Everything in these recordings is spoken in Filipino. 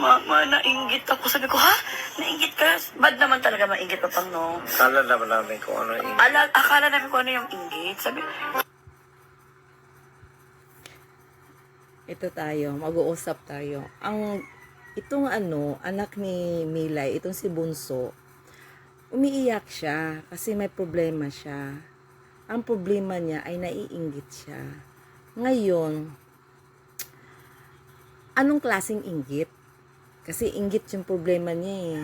Mama, nainggit ako. Sabi ko, ha? Nainggit ka? Bad naman talaga maingit pa pang no. Kala naman namin kung ano yung Ala, akala namin kung ano yung inggit. Sabi, Ito tayo, mag-uusap tayo. Ang itong ano, anak ni Milay, itong si Bunso, umiiyak siya kasi may problema siya. Ang problema niya ay naiinggit siya. Ngayon, anong klaseng inggit? Kasi inggit yung problema niya eh.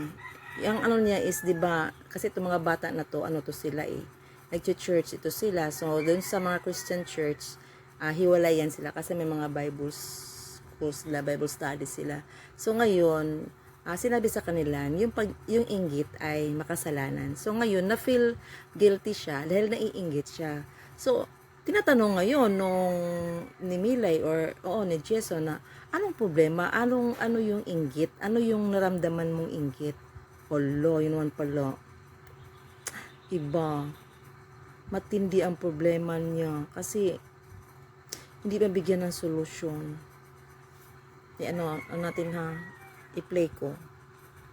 Yung ano niya is, di ba, kasi itong mga bata na to, ano to sila eh. Nag-church ito sila. So, dun sa mga Christian church, ah hiwalay yan sila kasi may mga Bible school sila, Bible study sila. So, ngayon, ah sinabi sa kanila, yung, pag, yung inggit ay makasalanan. So, ngayon, na-feel guilty siya dahil naiinggit siya. So, tinatanong ngayon nung ni Milay or oo ni Jason na anong problema? Anong ano yung inggit? Ano yung naramdaman mong inggit? Olo, yun naman pala. Iba. Matindi ang problema niya kasi hindi mabigyan ng solusyon. Eh, ano, ano natin ha? I-play ko.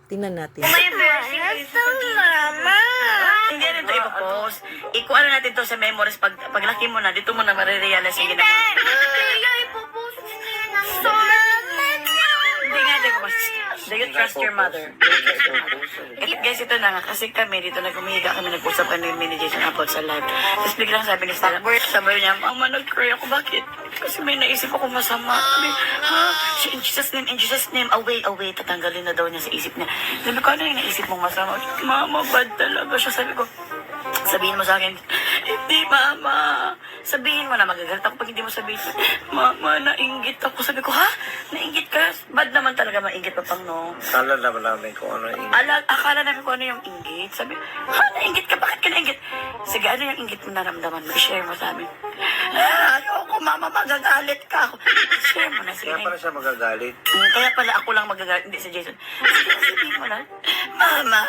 Tingnan natin. blessing. Mama! Ipopost. Ikuha na natin to sa memories. Pag, paglaki mo na, dito mo na marirealize yung ginawa. Hindi nga, di. Do you trust your mother? Eh, guys, ito na nga. Kasi kami, dito nag-umihiga kami, nag-usap kami ni Mini Jason about sa live. Tapos biglang sabi ni Stella, sabi niya, Mama, nag-cry ako. Bakit? Kasi may naisip ako masama. Sabi, ha? In Jesus name, in Jesus name, away, away. Tatanggalin na daw niya sa isip niya. Sabi ko, ano yung naisip mong masama? Mama, bad talaga siya. Sabi ko, sabihin mo sa akin, hindi, mama. Sabihin mo na, magagalit ako pag hindi mo sabihin. Mama, nainggit ako. Sabi ko, ha? Nainggit ka? Bad naman talaga maingit pa pang no. Kala naman namin kung ano yung Ala, akala namin kung ano yung inggit. Sabi, ha, nainggit ka? Bakit ka nainggit? Sige, ano yung inggit mo naramdaman mo? I-share mo sa amin. Ah, ayoko, mama, magagalit ka ako. Share mo na, sige. Kaya pala siya magagalit. Mm, Kaya pala ako lang magagalit, hindi si Jason. Sige, sabihin mo na. Mama,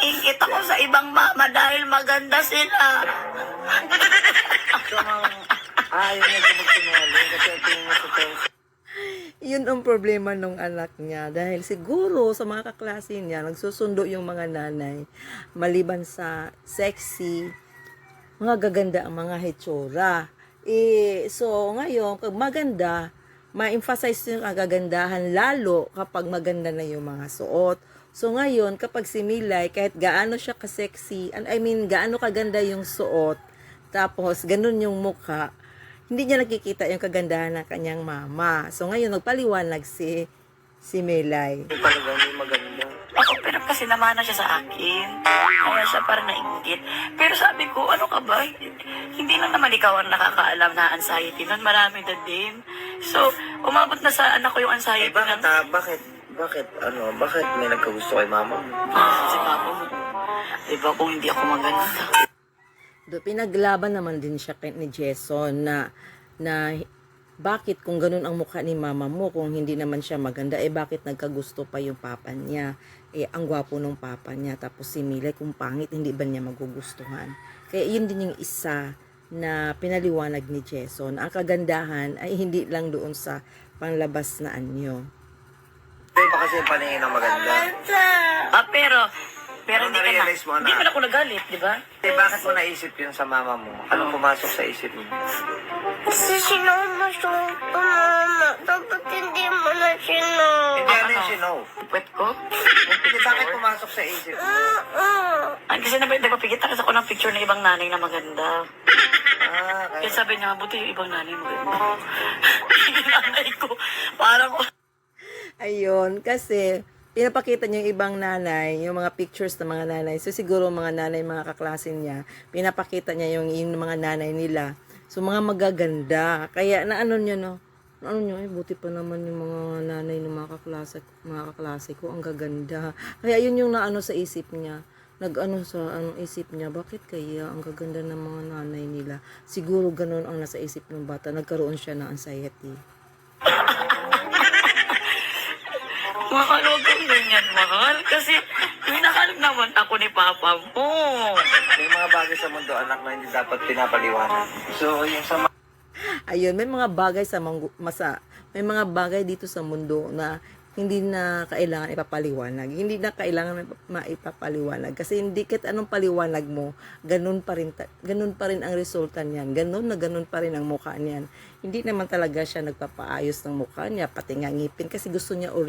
naiingit ako sa ibang mama dahil maganda sila. So, mga ayaw niya din magsinungaling kasi ang tingin niya sa tao. Yun ang problema nung anak niya dahil siguro sa mga kaklase niya nagsusundo yung mga nanay maliban sa sexy mga gaganda ang mga hetsura eh so ngayon pag maganda ma-emphasize yung kagandahan lalo kapag maganda na yung mga suot so ngayon kapag si Milay kahit gaano siya ka-sexy I mean gaano kaganda yung suot tapos ganun yung mukha hindi niya nakikita yung kagandahan ng kanyang mama. So ngayon nagpaliwanag si si Melay. Yung talaga hindi maganda. Ako, pero kasi namana siya sa akin. Kaya siya parang nainggit. Pero sabi ko, ano ka ba? Hindi lang naman ikaw ang nakakaalam na anxiety nun. Marami na din. So, umabot na sa anak ko yung Eh, anxiety bakit ng... ah, bakit, bakit, ano, bakit may nagkagusto kay mama mo? Ah, si papa mo. Diba kung hindi ako maganda? Do pinaglaban naman din siya kay ni Jason na na bakit kung ganun ang mukha ni mama mo kung hindi naman siya maganda eh bakit nagkagusto pa yung papa niya eh ang gwapo ng papa niya tapos si Milay kung pangit hindi ba niya magugustuhan kaya yun din yung isa na pinaliwanag ni Jason ang kagandahan ay hindi lang doon sa panlabas na anyo Hindi ba kasi yung paningin ng maganda? Ah, pero... Pero Ano hindi ka na... na-realize mo na? Hindi mo na ako nagalit, di ba? Eh, bakit mo naisip yun sa mama mo? Anong pumasok sa isip mo? Kasi sinama siya ito, mama. Dapat hindi mo na sinama. Hindi, ano yung sinow? Pwet ko? Hindi, bakit pumasok sa isip mo? Oo. Ay, kasi nabi, nagpapigit ako ng picture ng ibang nanay na maganda. Ah, Kaya kaya, sabi niya, buti yung ibang nanay maganda. yung nanay ko, parang, Ayun, kasi pinapakita niya yung ibang nanay, yung mga pictures ng mga nanay. So siguro mga nanay, mga kaklasin niya, pinapakita niya yung, yung mga nanay nila. So mga magaganda. Kaya na ano niya no, ano niyo, eh, buti pa naman yung mga nanay ng mga kaklase, mga kaklase ko, ang gaganda. Kaya yun yung naano sa isip niya. Nag-ano sa anong isip niya, bakit kaya ang gaganda ng mga nanay nila? Siguro ganun ang nasa isip ng bata. Nagkaroon siya ng anxiety. Mahal huwag kang ganyan, mahal. Kasi, minahal naman ako ni Papa mo. may mga bagay sa mundo, anak, na hindi dapat pinapaliwanag. So, yung sa Ayun, may mga bagay sa manggu- masa, may mga bagay dito sa mundo na hindi na kailangan ipapaliwanag. Hindi na kailangan maipapaliwanag. Kasi hindi kahit anong paliwanag mo, ganun pa rin, ta- ganun pa rin ang resulta niyan. Ganun na ganun pa rin ang mukha niyan. Hindi naman talaga siya nagpapaayos ng mukha niya, pati nga ngipin, kasi gusto niya ori